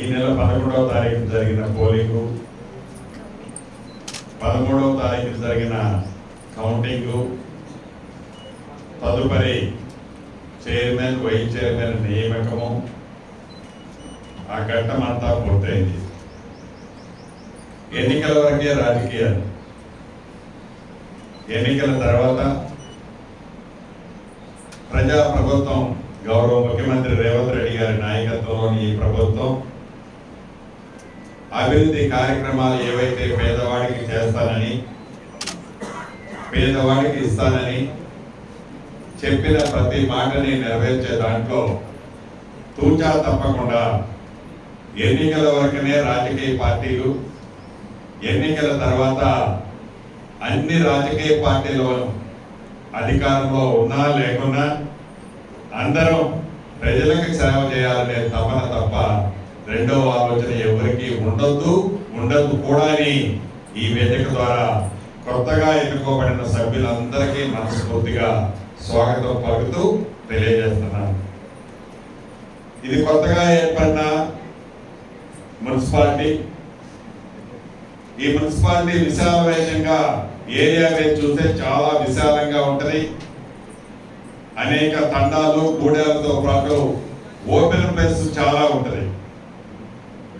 ఈ నెల పదకొండవ తారీఖు జరిగిన పోలింగు పదమూడవ తారీఖు జరిగిన కౌంటింగు తదుపరి చైర్మన్ వైస్ చైర్మన్ నియామకము ఆ ఘట్టం అంతా పూర్తయింది. ఎన్నికల వరకే రాజకీయాలు. ఎన్నికల తర్వాత ప్రజా ప్రభుత్వం గౌరవ ముఖ్యమంత్రి రేవంత్ రెడ్డి గారి నాయకత్వంలోని ఈ ప్రభుత్వం అభివృద్ధి కార్యక్రమాలు ఏవైతే పేదవాడికి చేస్తానని పేదవాడికి ఇస్తానని చెప్పిన ప్రతి మాటని నెరవేర్చే దాంట్లో తూచా తప్పకుండా ఎన్నికల వరకునే రాజకీయ పార్టీలు ఎన్నికల తర్వాత అన్ని రాజకీయ పార్టీలు అధికారంలో ఉన్నా లేకున్నా అందరం ప్రజలకు సేవ చేయాలనే తపన తప్ప రెండవ ఆలోచన ఎవరికి ఉండొద్దు ఉండదు కూడా అని ఈ వేదిక ద్వారా కొత్తగా ఎన్నుకోబడిన సభ్యులందరికీ మనస్ఫూర్తిగా స్వాగతం పలుకుతూ తెలియజేస్తున్నాను. ఇది కొత్తగా ఏర్పడిన మున్సిపాలిటీ. ఈ మున్సిపాలిటీ విశాలవేశంగా ఏరియా వేసి చూస్తే చాలా విశాలంగా ఉంటుంది. అనేక తండాలు గూడాలతో పాటు ఓపెన్ ప్లేస్ చాలా ఉంటుంది.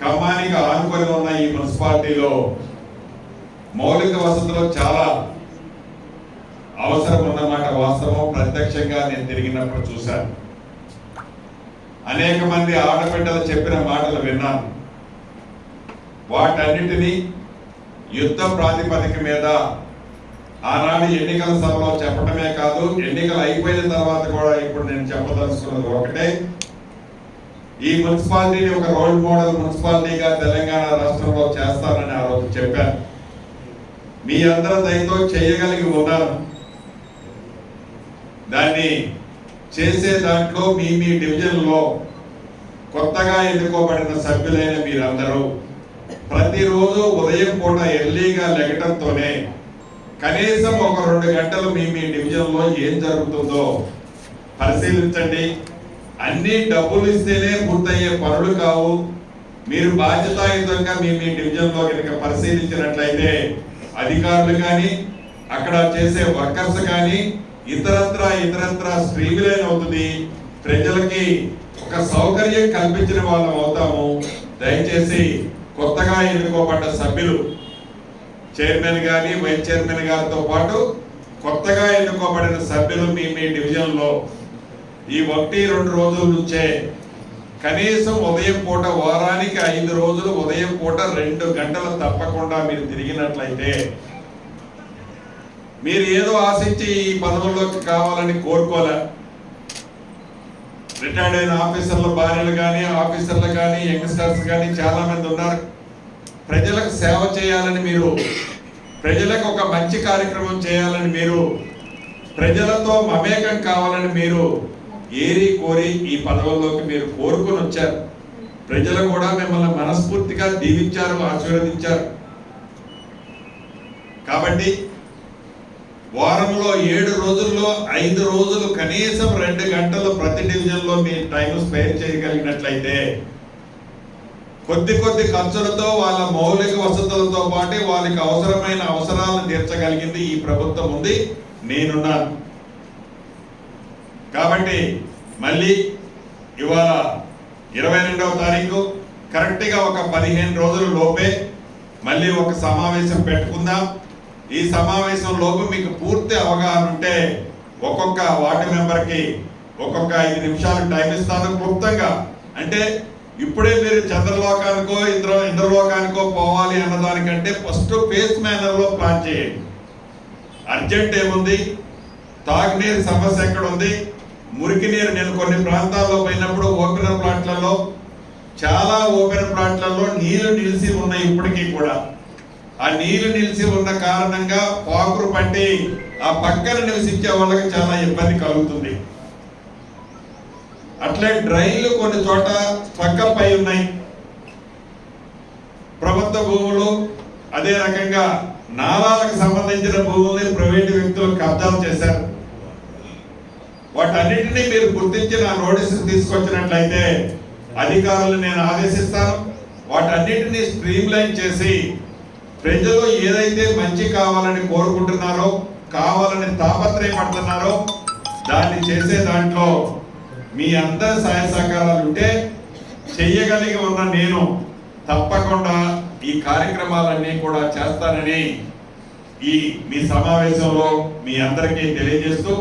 ఖమ్మానికి ఆనుకొని ఉన్న ఈ మున్సిపాలిటీలో మౌలిక వసతులు చాలా అవసరం ఉన్నమాట. వాస్తవం ప్రత్యక్షంగా నేను తిరిగినప్పుడు చూశాను. అనేక మంది ఆడబిడ్డలు చెప్పిన మాటలు విన్నాను. వాటన్నిటినీ యుద్ధ ప్రాతిపదిక మీద ఆనాడు ఎన్నికల సభలో చెప్పడమే కాదు ఎన్నికలు అయిపోయిన తర్వాత కూడా ఇప్పుడు నేను చెప్పదలుచుకున్నది ఒకటే. ఈ మున్సిపాలిటీని ఒక రోల్ మోడల్ మున్సిపాలిటీగా తెలంగాణ రాష్ట్రంలో చేస్తానని ఆ రోజు చెప్పాను. మీ అందరి దయతో చేయగలిగి ఉన్నాను. దాన్ని చేసే దాంట్లో మీ మీ డివిజన్లో కొత్తగా ఎన్నుకోబడిన సభ్యులైన మీరందరూ ప్రతిరోజు ఉదయం పూట ఎర్లీగా లెగటంతోనే కనీసం ఒక రెండు గంటలు మీ మీ డివిజన్లో ఏం జరుగుతుందో పరిశీలించండి. అన్ని డబ్బులు ఇస్తేనే పూర్తయ్యే పనులు కావు. మీరు బాధ్యతాయుతంగా మీ మీ డివిజన్లో కనుక పరిశీలించినట్లయితే అధికారులు కానీ అక్కడ చేసే వర్కర్స్ కానీ ఇతరత్ర ఇతరత్ర స్ట్రీమ్లైన్ అవుతుంది. ప్రజలకి ఒక సౌకర్యం కల్పించిన వాళ్ళం అవుతాము. దయచేసి కొత్తగా ఎన్నుకోబడ్డ సభ్యులు చైర్మన్ కానీ వైస్ చైర్మన్ గారితో పాటు కొత్తగా ఎన్నుకోబడిన సభ్యులు మీ మీ డివిజన్లో ఈ ఒకటి రెండు రోజుల నుంచే కనీసం ఉదయం పూట వారానికి ఐదు రోజులు ఉదయం పూట రెండు గంటలు తప్పకుండా మీరు తిరిగినట్లయితే మీరు ఏదో ఆశించి ఈ పదవుల్లోకి కావాలని కోరుకోలే రిటైర్డ్ అయిన ఆఫీసర్ల భార్యలు కానీ ఆఫీసర్లు కానీ యంగ్స్టర్స్ కానీ చాలా మంది ఉన్నారు. ప్రజలకు సేవ చేయాలని మీరు ప్రజలకు ఒక మంచి కార్యక్రమం చేయాలని మీరు ప్రజలతో మమేకం కావాలని మీరు ఏరి కోరి ఈ పదవుల్లోకి మీరు కోరుకొని వచ్చారు. ప్రజలు కూడా మిమ్మల్ని మనస్ఫూర్తిగా దీవించారు ఆశీర్వదించారు. కాబట్టి వారంలో ఏడు రోజుల్లో ఐదు రోజులు కనీసం రెండు గంటలు ప్రతి డివిజన్లో మీ టైం స్పేర్ చేయగలిగినట్లయితే కొద్ది కొద్ది ఖర్చులతో వాళ్ళ మౌలిక వసతులతో పాటు వాళ్ళకి అవసరమైన అవసరాలను తీర్చగలిగింది ఈ ప్రభుత్వం ఉంది. నేనున్నాను. కాబట్టి మళ్ళీ ఇవాళ ఇరవై రెండవ తారీఖు కరెక్ట్గా ఒక పదిహేను రోజుల లోపే మళ్ళీ ఒక సమావేశం పెట్టుకుందాం. ఈ సమావేశం లోపు మీకు పూర్తి అవగాహన ఉంటే ఒక్కొక్క వార్డు మెంబర్కి ఒక్కొక్క ఐదు నిమిషాలు టైం ఇస్తాను. క్లుప్తంగా అంటే ఇప్పుడే మీరు చంద్రలోకానికో ఇంద్ర ఇంద్రలోకానికో పోవాలి అన్నదానికంటే ఫస్ట్ ఫేస్ మేనర్లో ప్లాన్ చేయండి. అర్జెంట్ ఏముంది? తాగునీరు సమస్య ఎక్కడ ఉంది మురికి నీరు నేను కొన్ని ప్రాంతాల్లో పోయినప్పుడు ఓపెన్ ప్లాంట్లలో చాలా ఓపెన్ ప్లాంట్లలో నీళ్ళు నిలిచి ఉన్నాయి ఇప్పటికీ కూడా. ఆ నీళ్ళు నిలిచి ఉన్న కారణంగా పాకురు పట్టి ఆ పక్కన నివసించే వాళ్ళకి చాలా ఇబ్బంది కలుగుతుంది. అట్లే డ్రైన్లు కొన్ని చోట పక్కపై ఉన్నాయి. ప్రభుత్వ భూములు అదే రకంగా నాలాలకు సంబంధించిన భూముల్ని ప్రైవేటు వ్యక్తులు కబ్జాలు చేశారు. వాటన్నిటిని మీరు గుర్తించి నా నోటీసు తీసుకొచ్చినట్లయితే అధికారులు నేను ఆదేశిస్తాను. వాటన్నిటిని స్ట్రీమ్ లైన్ చేసి ప్రజలు ఏదైతే మంచి కావాలని కోరుకుంటున్నారో కావాలని తాపత్రయపడుతున్నారో దాన్ని చేసే దాంట్లో మీ అందరి సహాయ సహకారాలు ఉంటే చెయ్యగలిగి ఉన్న నేను తప్పకుండా ఈ కార్యక్రమాలన్నీ కూడా చేస్తానని ఈ మీ సమావేశంలో మీ అందరికీ తెలియజేస్తూ